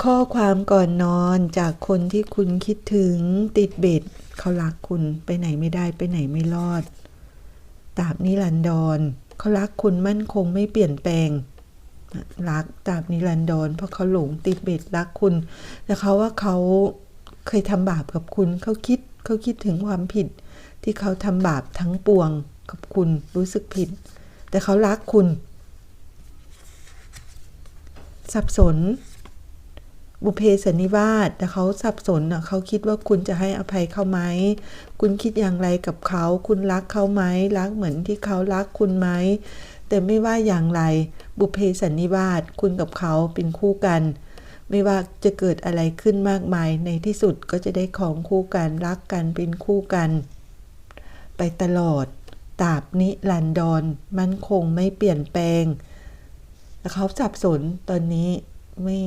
ข้อความก่อนนอนจากคนที่คุณคิดถึงติดเบ็ดเขารักคุณไปไหนไม่ได้ไปไหนไม่รอดตราบนิรันดรเขารักคุณมั่นคงไม่เปลี่ยนแปลง รักตราบนิรันดรเพราะเขาหลงติดเบ็ดรักคุณแต่เขาว่าเขาเคยทำบาปกับคุณเขาคิดเขาคิดถึงความผิด ที่เขาทำบาปทั้งปวงกับคุณรู้สึกผิด แต่เขารักคุณ สับสน บุเพสันนิวาสแต่เขาสับสนเขาคิดว่าคุณจะให้อภัยเขาไหม คุณคิดอย่างไรกับเขา คุณรักเขาไหม รักเหมือนที่เขารักคุณไหม แต่ไม่ว่าอย่างไร บุเพสันนิวาสคุณกับเขาเป็นคู่กัน ไม่ว่าจะเกิดอะไรขึ้นมากมาย ในที่สุดก็จะได้ของคู่กัน รักกันเป็นคู่กัน ไปตลอดตราบนิรันดรมั่นคงไม่เปลี่ยนแปลงแต่เขาสับสนตอนนี้ไม่